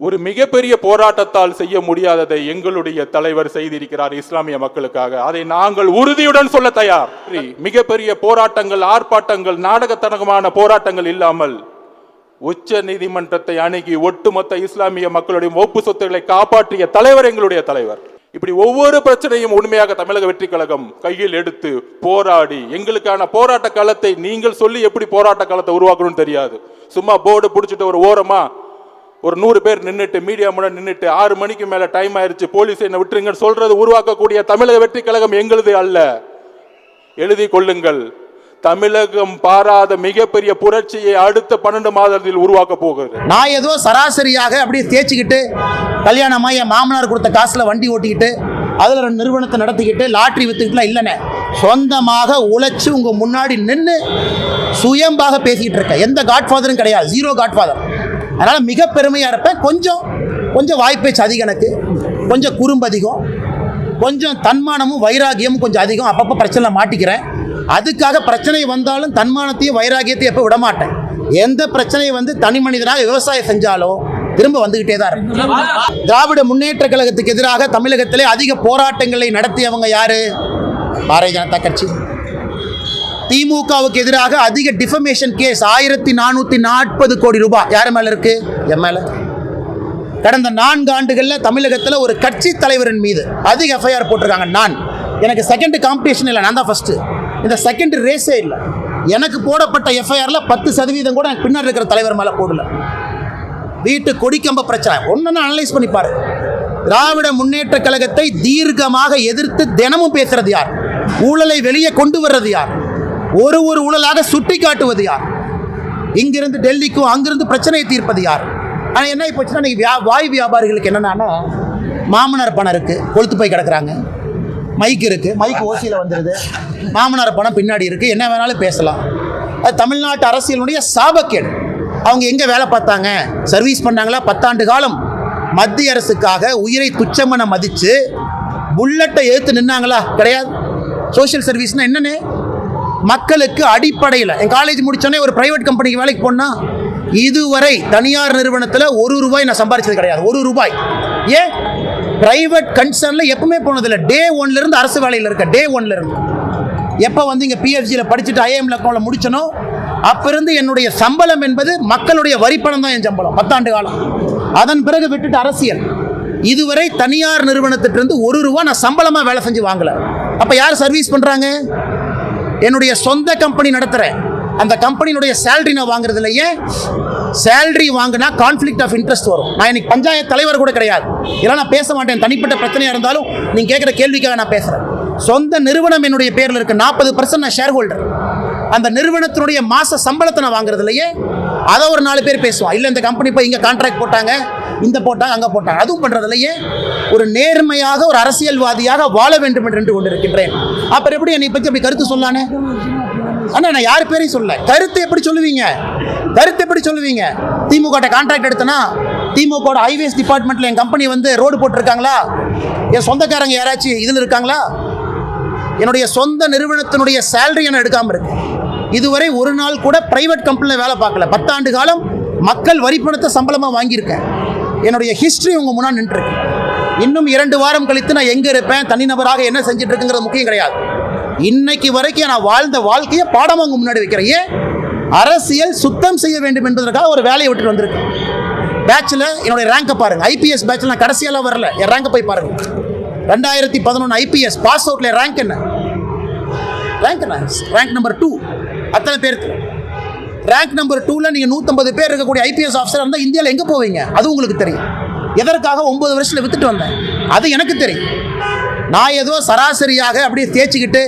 ஒரு மிகப்பெரிய போராட்டத்தால் செய்ய முடியாததை எங்களுடைய தலைவர் செய்திருக்கிறார் இஸ்லாமிய மக்களுக்காக. அதை நாங்கள் உறுதியுடன் சொல்ல தயார். மிகப்பெரிய போராட்டங்கள் ஆர்ப்பாட்டங்கள் நாடகத்தனகமான போராட்டங்கள் இல்லாமல் உச்ச நீதிமன்றத்தை அணுகி ஒட்டுமொத்த இஸ்லாமிய மக்களுடைய ஒப்பு சொத்துக்களை காப்பாற்றிய தலைவர் எங்களுடைய தலைவர். இப்படி ஒவ்வொரு பிரச்சனையும் உண்மையாக தமிழக வெற்றி கழகம் கையில் எடுத்து போராடி எங்களுக்கான போராட்ட காலத்தை நீங்கள் சொல்லி எப்படி போராட்ட காலத்தை உருவாக்கணும்னு தெரியாது. சும்மா போர்டு பிடிச்சிட்டு ஒரு ஓரமா ஒரு நூறு பேர் நின்றுட்டு மீடியா மூலம் நின்றுட்டு ஆறு மணிக்கு மேலே டைம் ஆயிடுச்சு போலீஸ் என்ன விட்டுருங்கன்னு சொல்றது உருவாக்கக்கூடிய தமிழக வெற்றி கழகம் எங்களுது அல்ல. எழுதி கொள்ளுங்கள். தமிழகம் பாராத மிகப்பெரிய புரட்சியை அடுத்த பன்னெண்டு மாதத்தில் உருவாக்க போகிறது. நான் ஏதோ சராசரியாக அப்படியே தேய்ச்சிக்கிட்டு கல்யாணமாக என் மாமனார் கொடுத்த காசில் வண்டி ஓட்டிக்கிட்டு அதில் ரெண்டு நிறுவனத்தை நடத்திக்கிட்டு லாட்ரி வித்துக்கிட்டுலாம் இல்லைண்ணே. சொந்தமாக உழைச்சி உங்கள் முன்னாடி நின்று சுயம்பாக பேசிக்கிட்டு இருக்கேன். எந்த காட்ஃபாதரும் கிடையாது. ஜீரோ காட்ஃபாதர் அதனால் மிக பெருமையாக இருப்பேன். கொஞ்சம் கொஞ்சம் வாய்ப்பேச்சு அதிகம் எனக்கு. கொஞ்சம் குறும்பு அதிகம். கொஞ்சம் தன்மானமும் வைராகியமும் கொஞ்சம் அதிகம். அப்பப்போ பிரச்சனை மாட்டிக்கிறேன். அதுக்காக பிரச்சனை வந்தாலும் தன்மானத்தையும் வைராகியத்தையும் எப்போ விடமாட்டேன் எந்த பிரச்சனையை வந்து தனி மனிதனாக விவசாயம் செஞ்சாலும் திரும்ப வந்துகிட்டே தான் இருக்கும் திராவிட முன்னேற்ற கழகத்துக்கு எதிராக தமிழகத்திலே அதிக போராட்டங்களை நடத்தியவங்க யாரு? பாரதிய ஜனதா கட்சி. திமுகவுக்கு எதிராக அதிக டிஃபமேஷன் கேஸ் ஆயிரத்தி நானூற்றி நாற்பது கோடி ரூபாய். யார் மேலே இருக்கு? என் மேலே. கடந்த நான்கு ஆண்டுகளில் தமிழகத்தில் ஒரு கட்சி தலைவரின் மீது அதிக எஃப்ஐஆர் போட்டிருக்காங்க. நான். எனக்கு செகண்ட் காம்படிஷன் இல்லை. நான் தான் ஃபஸ்ட்டு இந்த செகண்ட் ரேஸே இல்லை. எனக்கு போடப்பட்ட எஃப்ஐஆரில் பத்து சதவீதம் கூட எனக்கு பின்னாடி இருக்கிற தலைவர் மேலே போடல. வீட்டு கொடிக்கம்ப பிரச்சனை. ஒன்றுன்னு அனலைஸ் பண்ணிப்பார் திராவிட முன்னேற்ற கழகத்தை தீர்க்கமாக எதிர்த்து தினமும் பேசுறது யார்? ஊழலை வெளியே கொண்டு வர்றது யார்? ஒரு ஒரு ஊழலாக சுட்டி காட்டுவது யார்? இங்கிருந்து டெல்லிக்கும் அங்கிருந்து பிரச்சனையை தீர்ப்பது யார்? ஆனால் என்ன போச்சுன்னா இன்னைக்கு வியா வாய் வியாபாரிகளுக்கு என்னென்னா மாமனார் பணம் இருக்குது கொளுத்து போய் கிடக்குறாங்க. மைக் இருக்குது மைக் ஓசியில் வந்துடுது மாமனார் பணம் பின்னாடி இருக்குது என்ன வேணாலும் பேசலாம். அது தமிழ்நாட்டு அரசியலுடைய சாபக்கேடு. அவங்க எங்கே வேலை பார்த்தாங்க? சர்வீஸ் பண்ணாங்களா? பத்தாண்டு காலம். மத்திய அரசுக்காக உயிரை துச்சமென மதித்து புல்லட்டை ஏற்று நின்னாங்களா? கிடையாது. சோஷியல் சர்வீஸ்னால் என்னென்ன? மக்களுக்கு அடிப்படையில். என் காலேஜ் முடித்தோடனே ஒரு ப்ரைவேட் கம்பெனிக்கு வேலைக்கு போனால் இதுவரை தனியார் நிறுவனத்தில் ஒரு ரூபாய் நான் சம்பாரிச்சது கிடையாது. ஒரு ரூபாய். ஏன்? பிரைவேட் கன்சர்னில் எப்பவுமே போனதில்லை. டே ஒன்லேருந்து அரசு வேலையில் இருக்க டே ஒன்லேருந்து எப்போ வந்து இங்கே பிஎஃப்ஜியில் படிச்சுட்டு ஐஎம்ல லக்னோவில் முடிச்சனோ அப்போ இருந்து என்னுடைய சம்பளம் என்பது மக்களுடைய வரிப்பணம் தான் என் சம்பளம். பத்தாண்டு காலம். அதன் பிறகு விட்டுட்டு அரசியல். இதுவரை தனியார் நிறுவனத்திட்டிருந்து ஒரு ரூபா நான் சம்பளமாக வேலை செஞ்சு வாங்கலை. அப்போ யார் சர்வீஸ் பண்ணுறாங்க என்னுடைய சொந்த கம்பெனி நடத்துகிறேன் அந்த கம்பெனியினுடைய சேலரி நான் வாங்குறது இல்லையே சேலரி வாங்கினா கான்ஃப்ளிக்ட் ஆஃப் இன்ட்ரெஸ்ட் வரும். நான் இன்னைக்கு பஞ்சாயத்து தலைவர் கூட கிடையாது. இதெல்லாம் நான் பேச மாட்டேன். தனிப்பட்ட பிரச்சனையாக இருந்தாலும் நீங்கள் கேட்குற கேள்விக்காக நான் பேசுகிறேன் சொந்த நிறுவனம் என்னுடைய பேரில் இருக்குது நாற்பது பர்சன்ட் நான் ஷேர் ஹோல்டர் அந்த நிறுவனத்தினுடைய மாத சம்பளத்தை நான் வாங்குறது இல்லையே அதை ஒரு நாலு பேர் பேசுவான் இல்லை இந்த கம்பெனி போய் இங்கே கான்ட்ராக்ட் போட்டாங்க. இந்த போட்டாங்க அங்கே போட்டாங்க. அதுவும் பண்ணுறது ஒரு நேர்மையாக ஒரு அரசியல்வாதியாக வாழ வேண்டும் என்று கொண்டிருக்கின்றேன். அப்புறம் எப்படி என்னை பற்றி அப்படி கருத்து சொல்லானே? அண்ணா நான் யார் பேரையும் சொல்ல கருத்து எப்படி சொல்லுவீங்க? கருத்து எப்படி சொல்லுவீங்க? திமுக கான்ட்ராக்ட் எடுத்தனா? திமுக ஹைவேஸ் டிபார்ட்மெண்ட்டில் என் கம்பெனி வந்து ரோடு போட்டிருக்காங்களா? என் சொந்தக்காரங்க யாராச்சும் இதில் இருக்காங்களா? என்னுடைய சொந்த நிறுவனத்தினுடைய சேலரி என்ன எடுக்காமல் இருக்கு. இதுவரை ஒரு நாள் கூட பிரைவேட் கம்பெனியில் வேலை பார்க்கல. பத்தாண்டு காலம் மக்கள் வரிப்பணத்தை சம்பளமாக வாங்கியிருக்கேன். என்னுடைய ஹிஸ்ட்ரி உங்கள் முன்னாடி நின்றுருக்கு. இன்னும் இரண்டு வாரம் கழித்து நான் எங்கே இருப்பேன்? தனிநபராக என்ன செஞ்சுட்டு இருக்குங்கிறது முக்கியம் கிடையாது. இன்னைக்கு வரைக்கும் நான் வாழ்ந்த வாழ்க்கையை பாடமாக உங்க முன்னாடி வைக்கிறேன். ஏன்? அரசியல் சுத்தம் செய்ய வேண்டும் என்பதற்காக ஒரு வேலையை விட்டுட்டு வந்திருக்கேன் பேட்சில் என்னுடைய ரேங்கை பாருங்க. ஐபிஎஸ் பேட்சில் நான் கடைசியெல்லாம் வரல. என் ரேங்கை போய் பாருங்க. ரெண்டாயிரத்தி பதினொன்று ஐபிஎஸ் பாஸ் அவுட்ல ரேங்க் என்ன? ரேங்க் என்ன? ரேங்க் நம்பர் டூ அத்தனை பேருக்கு. ரேங்க் நம்பர் டூவில் நீங்கள் நூற்றம்பது பேர் இருக்கக்கூடிய ஐபிஎஸ் ஆஃபீஸர் இருந்தால் இந்தியாவில் எங்கே போவீங்க? அது உங்களுக்கு தெரியும். எதற்காக ஒம்பது வருஷத்தில் வித்துட்டு வந்தேன்? அது எனக்கு தெரியும். நான் ஏதோ சராசரியாக அப்படியே தேய்ச்சிக்கிட்டு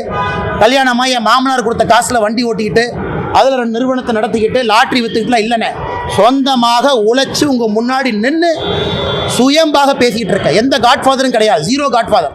கல்யாணமாக என் மாமனார் கொடுத்த காசில் வண்டி ஓட்டிக்கிட்டு அதில் ரெண்டு நிறுவனத்தை நடத்திக்கிட்டு லாட்ரி வித்துக்கிட்டுலாம் இல்லைண்ணே. சொந்தமாக உழைச்சி உங்கள் முன்னாடி நின்று சுயம்பாக பேசிக்கிட்டு இருக்கேன். எந்த காட்ஃபாதரும் கிடையாது. Zero Godfather